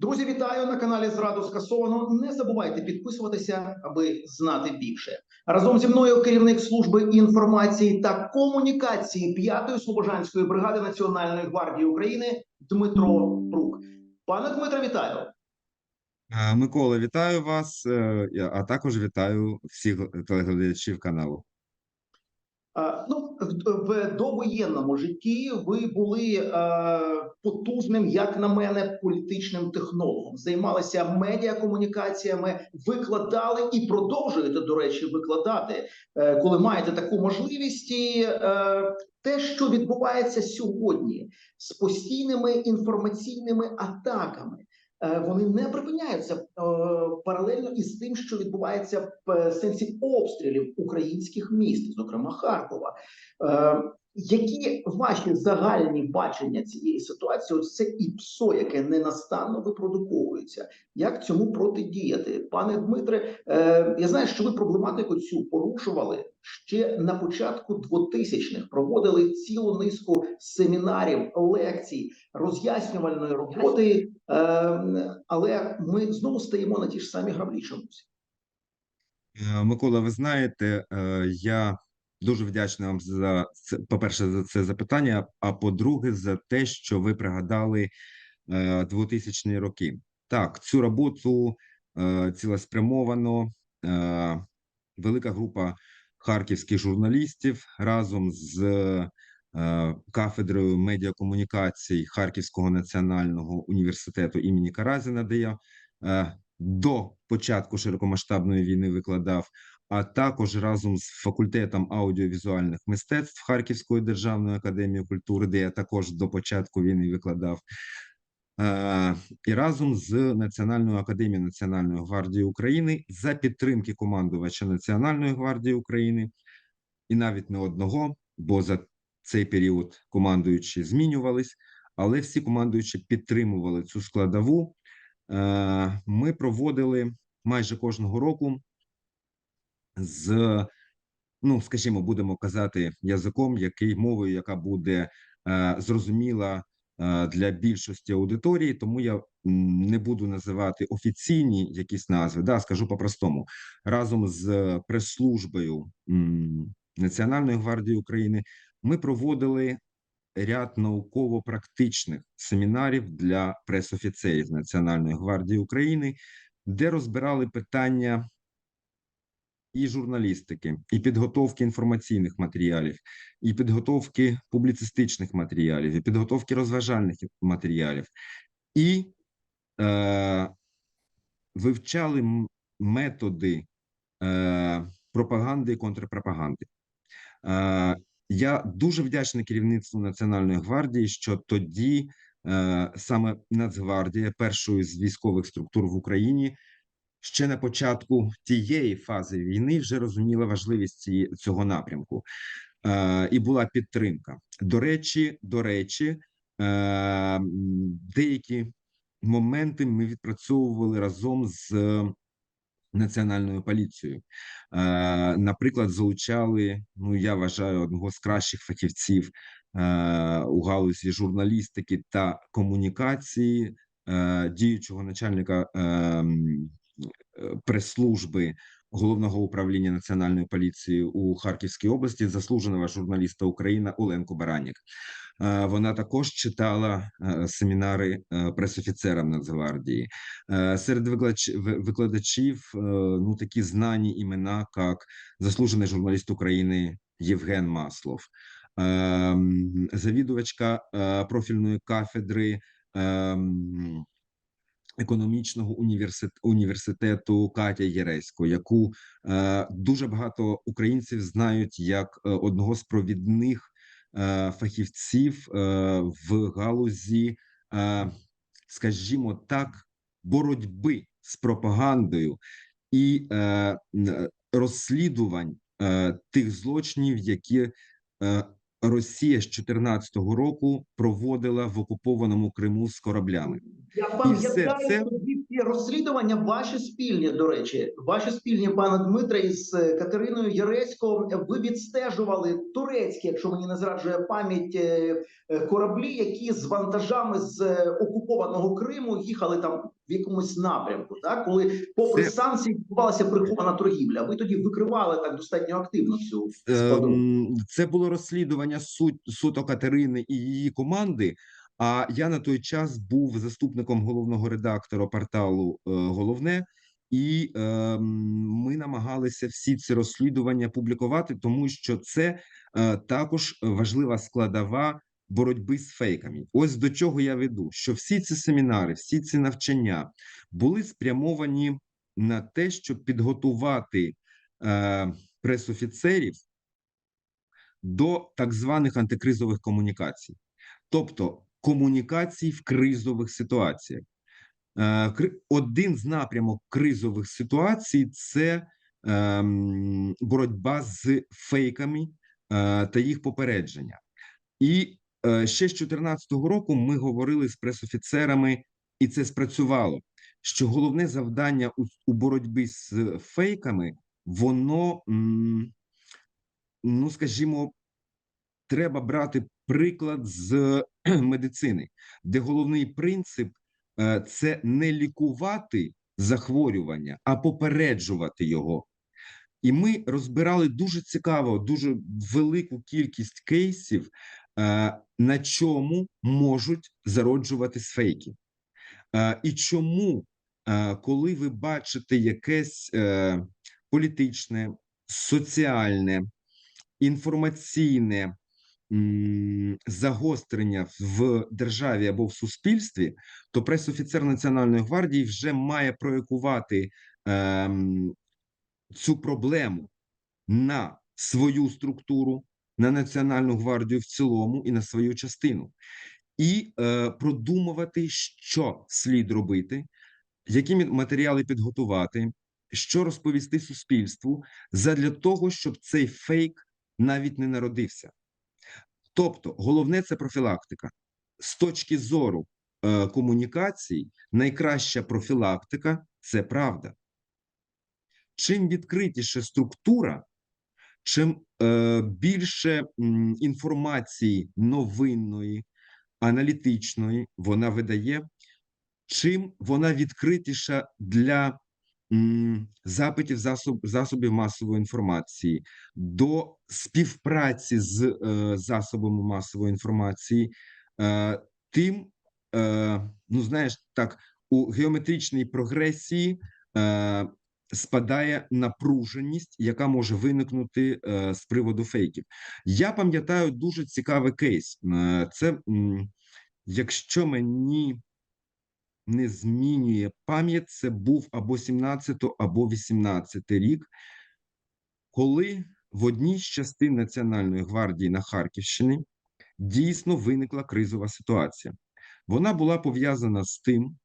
Друзі, вітаю на каналі Зраду скасовано. Не забувайте підписуватися, аби знати більше. Разом зі мною керівник служби інформації та комунікації 5-ї слобожанської бригади Національної гвардії України Дмитро Брук. Пане Дмитро, вітаю. Микола, вітаю вас, е, а також вітаю всіх телеглядачів каналу. Ну, в, довоєнному житті ви були е, потужним, як на мене, політичним технологом. Займалися медіакомунікаціями, викладали і продовжуєте, до речі, викладати, е, коли маєте таку можливість. І, е, те, що відбувається сьогодні з постійними інформаційними атаками. Е, Вони не припиняються е, паралельно із тим, що відбувається в е, сенсі обстрілів українських міст, зокрема Харкова. Які ваші загальні бачення цієї ситуації? Ось це ІПСО, яке ненастанно випродуковується. Як цьому протидіяти, пане Дмитре? Е, я знаю, що ви проблематику цю порушували ще на початку 2000-х, Проводили цілу низку семінарів, лекцій, роз'яснювальної роботи. Е, але ми знову стаємо на ті ж самі граблі чомусь. Е, Микола, ви знаєте, е, я дуже вдячний вам за це, по-перше, за це запитання, а по-друге, за те, що ви пригадали е, 2000-ні роки. Так, цю роботу е, цілеспрямовано е, велика група харківських журналістів разом з е, кафедрою медіакомунікацій Харківського національного університету імені Каразіна, де я е, до початку широкомасштабної війни викладав, а також разом з факультетом аудіовізуальних мистецтв Харківської державної академії культури, де я також до початку війни викладав. Е, І разом з Національною академією Національної гвардії України за підтримки командувача Національної гвардії України, і навіть не одного, бо за цей період командуючі змінювались, але всі командуючі підтримували цю складову. Е, Ми проводили майже кожного року з, ну скажімо, будемо казати язиком, який мовою, яка буде е, зрозуміла е, для більшості аудиторії, тому я не буду називати офіційні якісь назви. Да, скажу по-простому разом з прес-службою Національної гвардії України ми проводили ряд науково-практичних семінарів для пресофіцерів Національної гвардії України, де розбирали питання і журналістики, і підготовки інформаційних матеріалів, і підготовки публіцистичних матеріалів, і підготовки розважальних матеріалів, і е, вивчали методи е, пропаганди і контрпропаганди. Е, я дуже вдячний керівництву Національної гвардії, що тоді е, саме Нацгвардія, першою з військових структур в Україні, ще на початку тієї фази війни вже розуміла важливість цієї, цього напрямку, е, і була підтримка. До речі, до речі, е, деякі моменти ми відпрацьовували разом з національною поліцією. Е, Наприклад, залучали, ну я вважаю, одного з кращих фахівців е, у галузі журналістики та комунікації, е, діючого начальника прес-служби головного управління національної поліції у Харківській області, заслуженого журналіста України Оленку Баранік. Е, Вона також читала е, семінари е, пресофіцерам Нацгвардії. Серед викладач- викладачів ну такі знані імена, як заслужений журналіст України Євген Маслов, е, завідувачка профільної кафедри. е, Економічного університету, Катя Єресько, яку дуже багато українців знають як одного з провідних фахівців е, в галузі, е, скажімо так, боротьби з пропагандою і е, розслідувань е, тих злочинів, які е, Росія з 2014 року проводила в окупованому Криму з кораблями. Я все це- ці розслідування ваші спільні, до речі, ваші спільні, пане Дмитре, із е, Катериною Яресько. Ви відстежували турецькі, якщо мені не зраджує пам'ять, е, е, кораблі, які з вантажами з окупованого Криму їхали там в якомусь напрямку. Так, коли попри Це- санкції відбувалася прихована торгівля. Ви тоді викривали так достатньо активно цю. Ем, Це було розслідування суть суто Катерини і її команди. А я на той час був заступником головного редактора порталу е, Головне, і ем, ми намагалися всі ці розслідування публікувати, тому що це е, також важлива складова боротьби з фейками. Ось до чого я веду: що всі ці семінари, всі ці навчання були спрямовані на те, щоб підготувати е, пресофіцерів до так званих антикризових комунікацій, тобто комунікацій в кризових ситуаціях. Е, Один з напрямок кризових ситуацій це ем, боротьба з фейками е, та їх попередження. І е, ще з 2014 року ми говорили з пресофіцерами, і це спрацювало. Що головне завдання у, у боротьбі з фейками, воно, ну скажімо, треба брати приклад з медицини, де головний принцип е, це не лікувати захворювання, а попереджувати його. І ми розбирали дуже цікаво, дуже велику кількість кейсів, е, на чому можуть зароджуватись фейки. Е, І чому, коли ви бачите якесь політичне, соціальне, інформаційне загострення в державі або в суспільстві, то пресофіцер Національної гвардії вже має проєкувати ем, цю проблему на свою структуру, на Національну гвардію в цілому і на свою частину, і е, продумувати, що слід робити, які матеріали підготувати, що розповісти суспільству, задля того, щоб цей фейк навіть не народився. Тобто, головне це профілактика. З точки зору е, комунікацій, найкраща профілактика це правда. Чим відкритіша структура, чим е, більше м, інформації новинної, аналітичної вона видає, чим вона відкритіша для запитів засоб, засобів масової інформації, до співпраці з е, засобами масової інформації, е, тим, е, ну знаєш, так, у геометричній прогресії е, спадає напруженість, яка може виникнути е, з приводу фейків. Я пам'ятаю дуже цікавий кейс. Е, це, м, якщо мені не змінює пам'ять, це був або 17 або 18 рік, коли в одній з частин Національної гвардії на Харківщині дійсно виникла кризова ситуація. Вона була пов'язана з тим,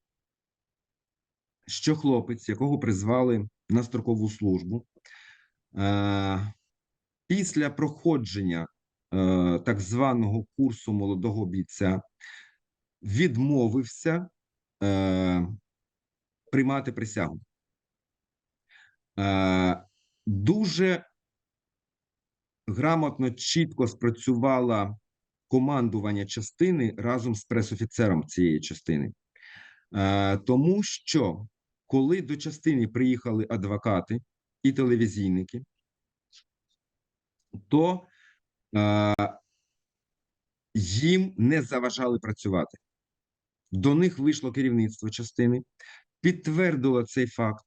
що хлопець, якого призвали на строкову службу, е, після проходження е, так званого курсу молодого бійця відмовився е, приймати присягу. Е, дуже грамотно, чітко спрацювала командування частини разом з пресофіцером цієї частини. Е, тому що коли до частини приїхали адвокати і телевізійники, то е, їм не заважали працювати. До них вийшло керівництво частини, підтвердило цей факт,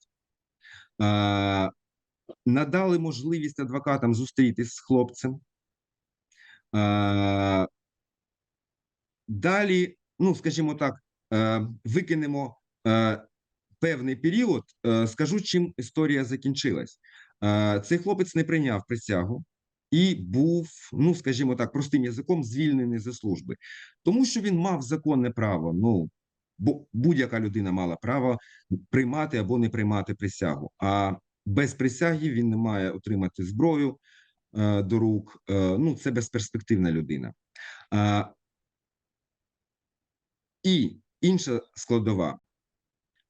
надали можливість адвокатам зустрітись з хлопцем. Далі, ну скажімо так, е, викинемо е, певний період. Е, скажу, чим історія закінчилась. Цей хлопець не прийняв присягу і був, ну скажімо так, простим язиком звільнений зі служби, тому що він мав законне право. Ну бо будь-яка людина мала право приймати або не приймати присягу. А без присяги він не має отримати зброю е, до рук. Е, ну, це безперспективна людина. Е, і інша складова.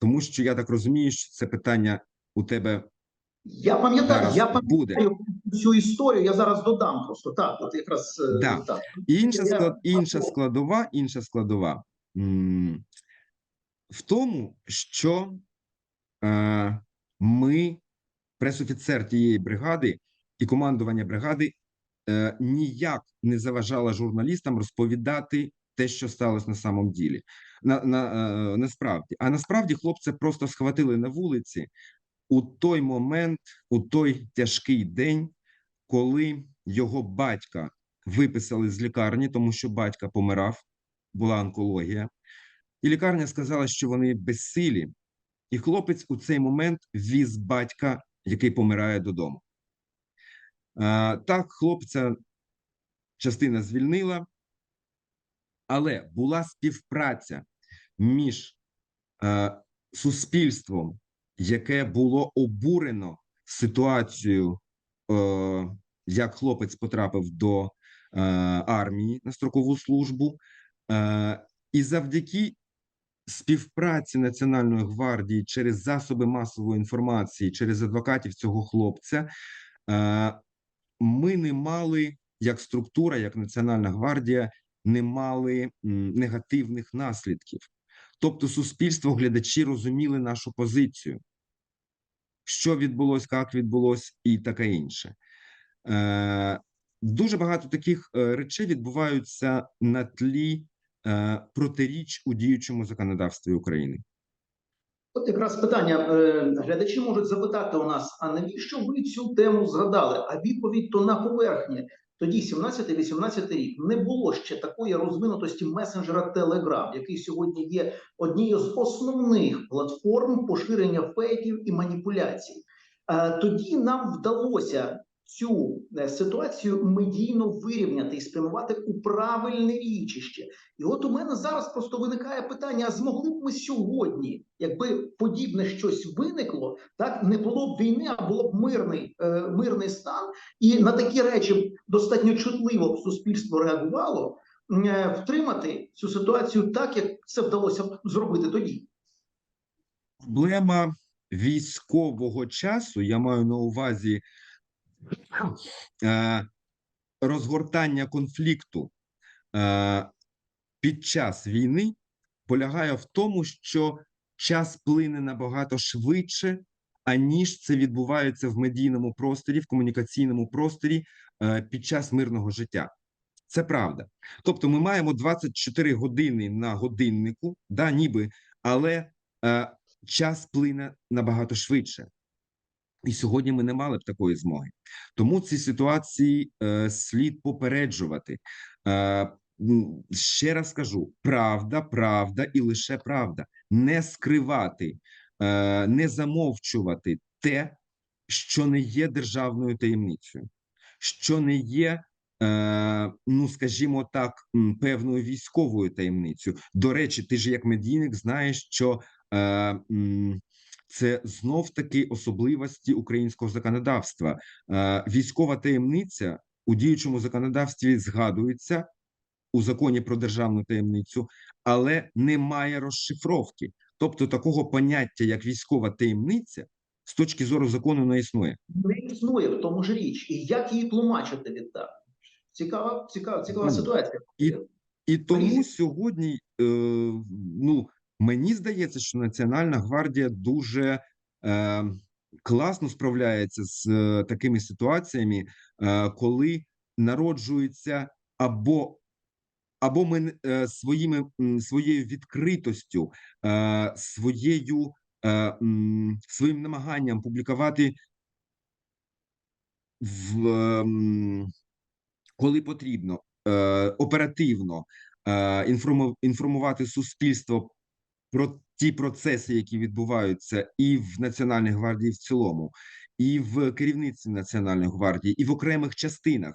тому що я так розумію, що це питання у тебе Я пам'ятаю, я пам'ятаю. Цю історію. Я зараз додам просто так. От якраз е, Да. так. Інша Я- склад, інша складова, інша складова в тому, що е, ми, пресофіцер тієї бригади і командування бригади, е, ніяк не заважала журналістам розповідати те, що сталося на самом ділі. На, на, е, насправді, а насправді хлопця просто схватили на вулиці у той момент, у той тяжкий день, коли його батька виписали з лікарні, тому що батька помирав, була онкологія, і лікарня сказала, що вони безсилі, і хлопець у цей момент віз батька, який помирає додому. Так, хлопця частина звільнила, але була співпраця між суспільством, яке було обурено ситуацією, як хлопець потрапив до е, армії на строкову службу, е, і завдяки співпраці Національної гвардії через засоби масової інформації, через адвокатів цього хлопця, е, ми не мали як структура, як Національна гвардія, не мали негативних наслідків. Тобто, суспільство, глядачі розуміли нашу позицію, що відбулось, як відбулось, і таке інше. Е, дуже багато таких е, речей відбуваються на тлі е, протиріч у діючому законодавстві України. От якраз питання глядачі можуть запитати у нас: а навіщо ви цю тему згадали? А відповідь то на поверхні. Тоді 17-18 рік не було ще такої розвинутості месенджера Telegram, який сьогодні є однією з основних платформ поширення фейків і маніпуляцій. Е, Тоді нам вдалося цю е, ситуацію медійно вирівняти і спрямувати у правильне річище. І от у мене зараз просто виникає питання: а змогли б ми сьогодні, якби подібне щось виникло, так не було б війни, а було б мирний, е, мирний стан, і на такі речі достатньо чутливо суспільство реагувало, е, втримати цю ситуацію так, як це вдалося зробити тоді. Проблема військового часу, я маю на увазі розгортання конфлікту е, під час війни, полягає в тому, що час плине набагато швидше, аніж це відбувається в медійному просторі, в комунікаційному просторі е, під час мирного життя. Це правда. Тобто, ми маємо 24 години на годиннику, да, ніби, але е, час плине набагато швидше. І сьогодні ми не мали б такої змоги. Тому ці ситуації е, слід попереджувати. Е, ще раз кажу: правда, правда і лише правда. Не скривати, е, не замовчувати те, що не є державною таємницею, що не є, е, ну скажімо так, певною військовою таємницею. До речі, ти ж як медійник знаєш, що е, це знов таки особливості українського законодавства. Е, Військова таємниця у діючому законодавстві згадується у законі про державну таємницю, але немає розшифровки. Тобто такого поняття, як військова таємниця, з точки зору закону не існує. Не існує в тому ж річ, і як її тлумачити відтак? Цікава, цікава, цікава Ну, ситуація. і- І тому сьогодні, е, ну мені здається, що Національна гвардія дуже е, класно справляється з е, такими ситуаціями, е, коли народжується або або ми е, своїми своєю відкритостю, е, своєю е, своїм намаганням публікувати в ем, коли потрібно е, оперативно е, інформувати суспільство про ті процеси, які відбуваються, і в Національній гвардії в цілому, і в керівництві Національної гвардії, і в окремих частинах.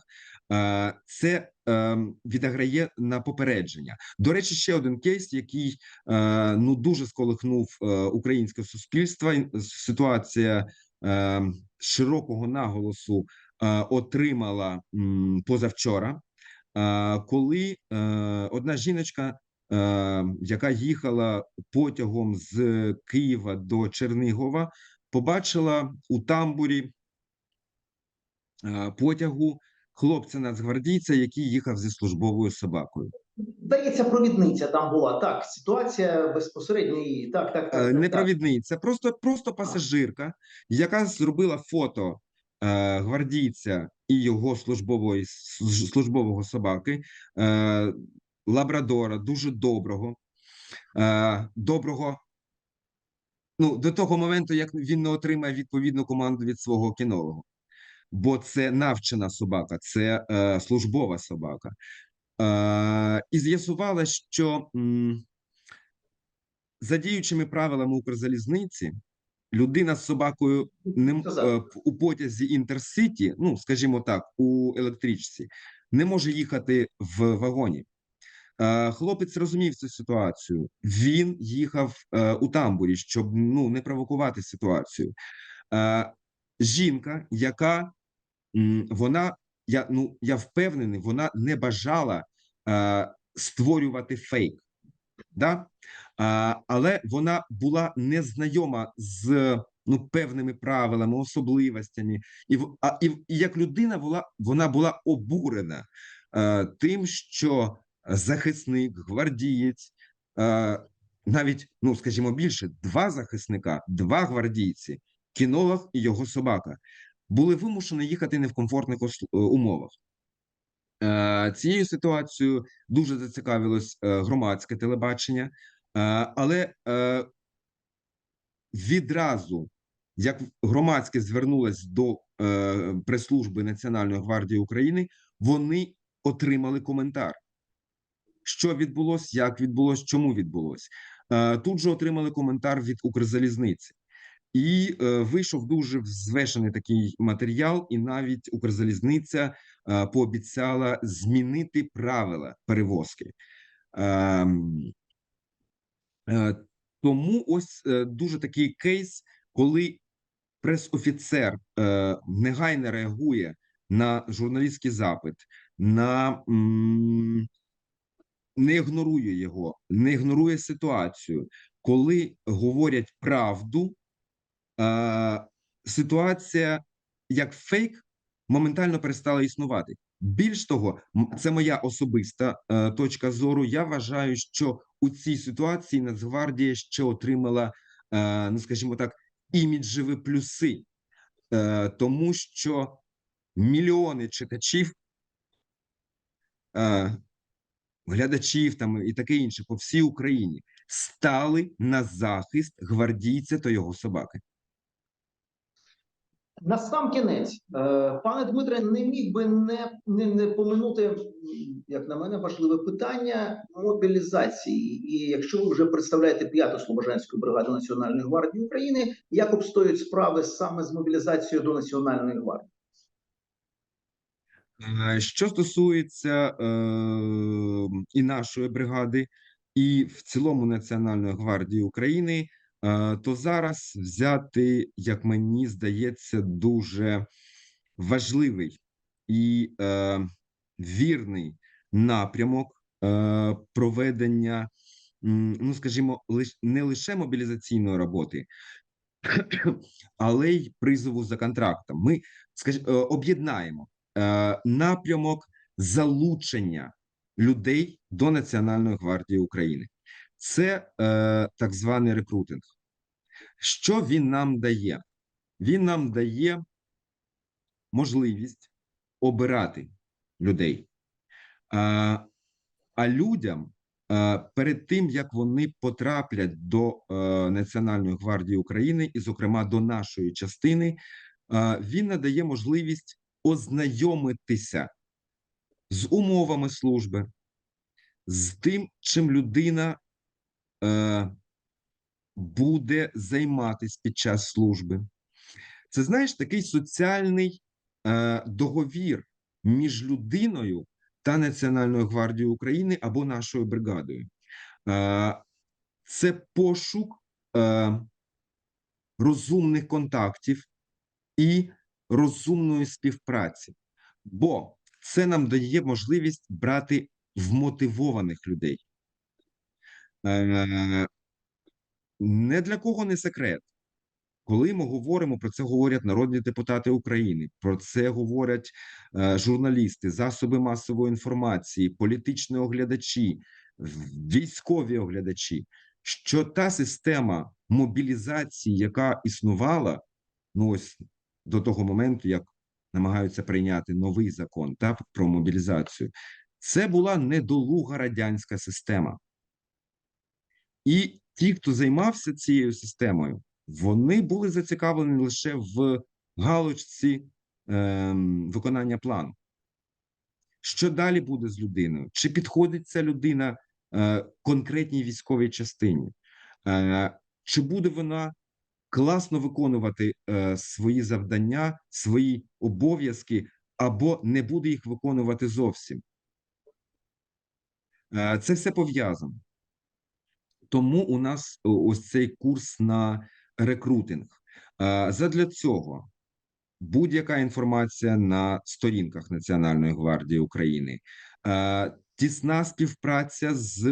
Е, Це е, відіграє на попередження. До речі, ще один кейс, який е, ну дуже сколихнув українське суспільство. Ситуація широкого наголосу отримала позавчора, коли одна жіночка яка їхала потягом з Києва до Чернігова, побачила у тамбурі е, потягу хлопця нацгвардійця, який їхав зі службовою собакою. Здається, провідниця там була. Так, ситуація безпосередньо її. Так, так, так. Е, Не так. провідний, це просто, просто пасажирка, яка зробила фото е, гвардійця і його службової службового собаки, е, лабрадора, дуже доброго, е, доброго. Ну, до того моменту, як він не отримає відповідну команду від свого кінолога. Бо це навчена собака, це е, службова собака. Е, і з'ясувала, що м, за діючими правилами Укрзалізниці людина з собакою не е, у потязі Інтерсіті, ну скажімо так, у електричці, не може їхати в вагоні. Е, Хлопець розумів цю ситуацію. Він їхав е, у тамбурі, щоб ну не провокувати ситуацію. Е, Жінка, яка вона, я ну я впевнений, вона не бажала створювати фейк. Да? Але вона була незнайома з ну, певними правилами, особливостями, і, а, і, і як людина була, вона була обурена е, тим, що захисник, гвардієць, навіть, ну скажімо більше, два захисника, два гвардійці, кінолог і його собака, були вимушені їхати не в комфортних е, умовах. Е, Цією ситуацією дуже зацікавилось е, громадське телебачення, але відразу, як громадське звернулось до прес-служби Національної гвардії України, вони отримали коментар. Що відбулось, як відбулось, чому відбулось. Е, Тут же отримали коментар від Укрзалізниці. І е, вийшов дуже взвешений такий матеріал, і навіть Укрзалізниця е, пообіцяла змінити правила перевозки. Ем, тому ось дуже такий кейс, коли прес-офіцер негайно реагує на журналістський запит, на не ігнорує його, не ігнорує ситуацію, коли говорять правду. Е, ситуація як фейк моментально перестала існувати. Більш того, це моя особиста е, точка зору. Я вважаю, що у цій ситуації Нацгвардія ще отримала, е, ну скажімо так, іміджеві плюси, е, тому що мільйони читачів, е, глядачів там і таке інше по всій Україні стали на захист гвардійця та його собаки. На сам кінець, е, пане Дмитре, не міг би не, не, не поминути, як на мене, важливе питання мобілізації. І якщо ви вже представляєте п'яту Слобожанську бригаду Національної гвардії України, як обстоюють справи саме з мобілізацією до Національної гвардії? Е, Що стосується е, і нашої бригади, і в цілому Національної гвардії України, е, то зараз взяти, як мені здається, дуже важливий і е, вірний напрямок е, проведення, ну скажімо, не лише мобілізаційної роботи, але й призову за контрактом. Ми е, об'єднаємо напрямок залучення людей до Національної гвардії України. Це е, так званий рекрутинг. Що він нам дає? Він нам дає можливість обирати людей. А, а людям е, перед тим як вони потраплять до е, Національної гвардії України, і, зокрема, до нашої частини, е, він надає можливість ознайомитися з умовами служби, з тим, чим людина е, буде займатися під час служби. Це знаєш такий соціальний е, договір між людиною та Національною гвардією України або нашою бригадою. Е, це пошук е, розумних контактів і розумної співпраці, бо це нам дає можливість брати вмотивованих людей. Е, Не для кого не секрет. Коли ми говоримо про це, говорять народні депутати України, про це говорять е, журналісти, засоби масової інформації, політичні оглядачі, військові оглядачі, що та система мобілізації, яка існувала, ну ось до того моменту, як намагаються прийняти новий закон та про мобілізацію, це була недолуга радянська система. І ті, хто займався цією системою, вони були зацікавлені лише в галочці ем, виконання плану. Що далі буде з людиною? Чи підходить ця людина е, конкретній військовій частині? Е, чи буде вона класно виконувати е, свої завдання, свої обов'язки, або не буде їх виконувати зовсім? Е, це все пов'язано. Тому у нас ось цей курс на рекрутинг. Е, Задля цього будь-яка інформація на сторінках Національної гвардії України, Е, тісна співпраця з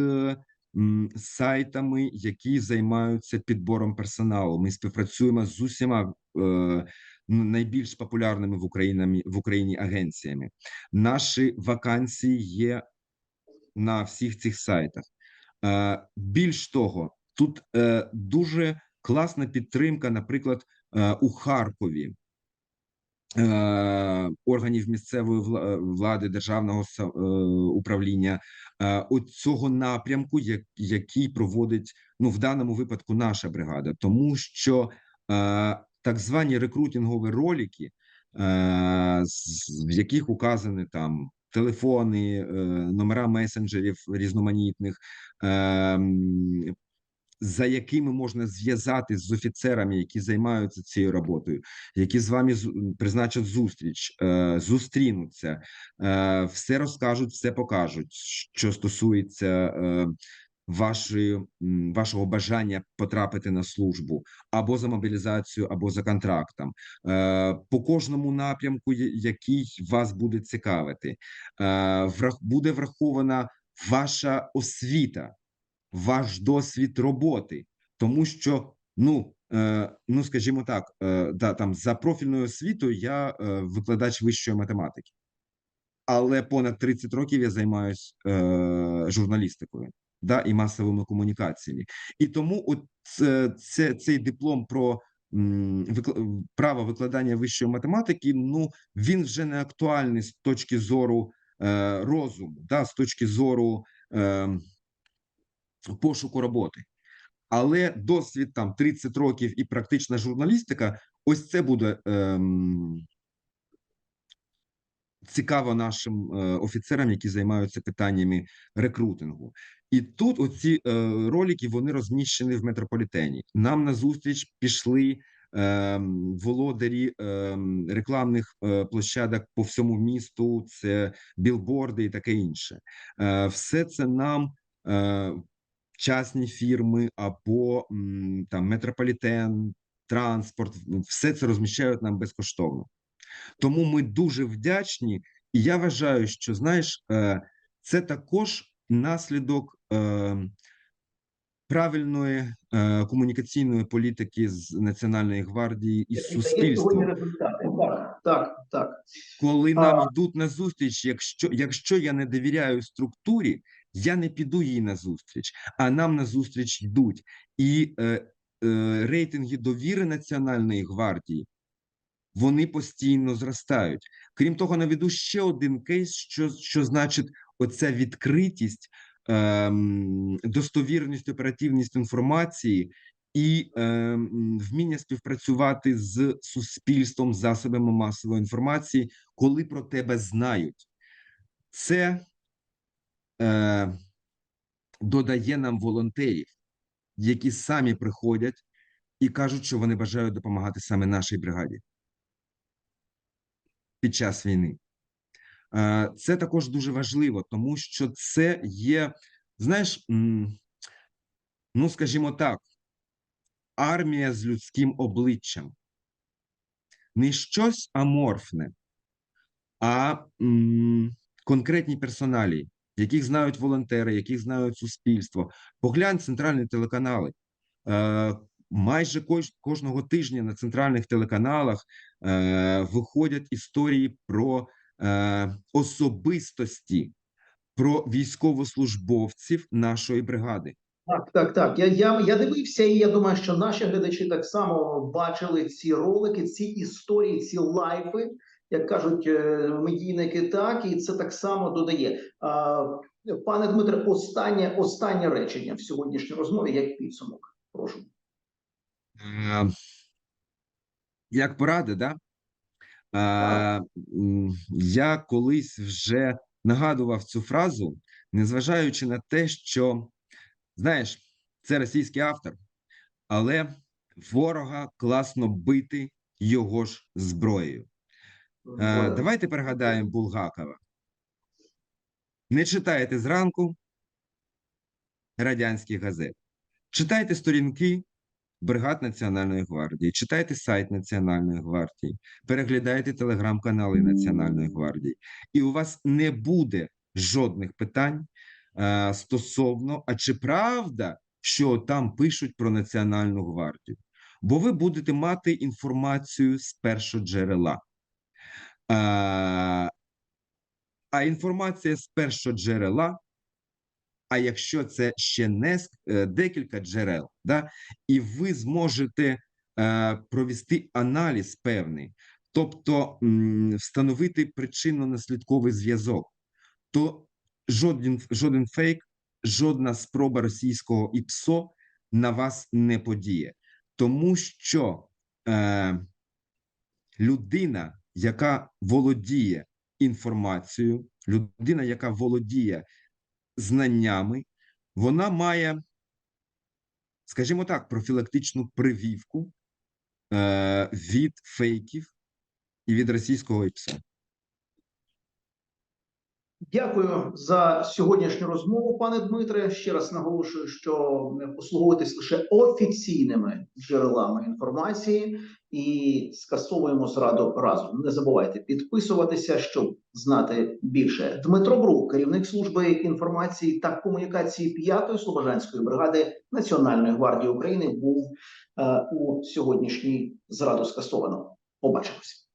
сайтами, які займаються підбором персоналу. Ми співпрацюємо з усіма е, найбільш популярними в Україні в Україні агенціями. Наші вакансії є на всіх цих сайтах. Е, Більш того, тут е, дуже класна підтримка, наприклад, е, у Харкові органів місцевої влади, державного е, управління е, цього напрямку, який проводить ну в даному випадку наша бригада, тому що е, так звані рекрутингові ролики, е, в яких указані там телефони, е, номера месенджерів різноманітних. За якими можна зв'язатись з офіцерами, які займаються цією роботою, які з вами призначать зустріч, е, зустрінуться, е, все розкажуть, все покажуть, що стосується е, вашої, вашого бажання потрапити на службу або за мобілізацію, або за контрактом, по кожному напрямку, який вас буде цікавити, буде врахована ваша освіта ваш досвід роботи, тому що ну. е, Ну, скажімо так, е, да, там за профільною освітою я е, викладач вищої математики, але понад 30 років я займаюся журналістикою да, і масовими комунікаціями. І тому от це, це, цей диплом про м, право викладання вищої математики, ну він вже не актуальний з точки зору е, розуму, да, з точки зору. Е, пошуку роботи. Але досвід там 30 років і практична журналістика, ось це буде ем, цікаво нашим е, офіцерам, які займаються питаннями рекрутингу. І тут оці е, ролики вони розміщені в метрополітені. Нам на зустріч пішли ем, володарі ем, рекламних е, площадок по всьому місту. Це білборди і таке інше. Е, все це нам. Частні фірми або там метрополітен, транспорт, все це розміщають нам безкоштовно. Тому ми дуже вдячні, і я вважаю, що знаєш, е, це також наслідок е, правильної е, комунікаційної політики з Національної гвардії і з суспільством. Так, так. Коли нам йдуть на зустріч, якщо, якщо я не довіряю структурі, я не піду їй на зустріч, а нам на зустріч йдуть. І е, е, рейтинги довіри Національної гвардії вони постійно зростають. Крім того, наведу ще один кейс, що, що значить оця відкритість, ем, достовірність, оперативність інформації і ем, вміння співпрацювати з суспільством, засобами масової інформації, коли про тебе знають. Це е, додає нам волонтерів, які самі приходять і кажуть, що вони бажають допомагати саме нашій бригаді під час війни. Е, Це також дуже важливо, тому що це є, знаєш, ну скажімо так, армія з людським обличчям. Не щось аморфне, а м, конкретні персоналі, яких знають волонтери, яких знають суспільство. Поглянь центральні телеканали. Е, майже кож- кожного тижня на центральних телеканалах е, виходять історії про е, особистості, про військовослужбовців нашої бригади. Так, так, так. Я, я, я дивився, і я думаю, що наші глядачі так само бачили ці ролики, ці історії, ці лайфи, як кажуть е, медійники, так, і це так само додає. Пане Дмитре, останнє, останнє речення в сьогоднішній розмові, як підсумок. Прошу. Е, Як поради, да? Е, Я колись вже нагадував цю фразу, незважаючи на те, що, знаєш, це російський автор, але ворога класно бити його ж зброєю. Е, Згоден. Давайте пригадаємо Булгакова. Не читайте зранку радянських газет. Читайте сторінки бригад Національної гвардії, читайте сайт Національної гвардії, переглядайте телеграм-канали Національної гвардії, і у вас не буде жодних питань е, стосовно, а чи правда, що там пишуть про Національну гвардію? Бо ви будете мати інформацію з першого джерела. А, інформація з першого джерела, а якщо це ще не е, декілька джерел, да, і ви зможете е, провести аналіз певний, тобто встановити причинно-наслідковий зв'язок, то жоден, жоден фейк, жодна спроба російського ІПСО на вас не подіє, тому що е, людина, яка володіє інформацією, людина, яка володіє знаннями, вона має, скажімо так, профілактичну прививку е, від фейків і від російського ІПСО. Дякую за сьогоднішню розмову, пане Дмитре. Ще раз наголошую, що не послуговуйтесь лише офіційними джерелами інформації і скасовуємо зраду разом. Не забувайте підписуватися, щоб знати більше. Дмитро Брук, керівник служби інформації та комунікації 5-ї слобожанської бригади Національної гвардії України, був е, у сьогоднішній зраду скасовано. Побачимось.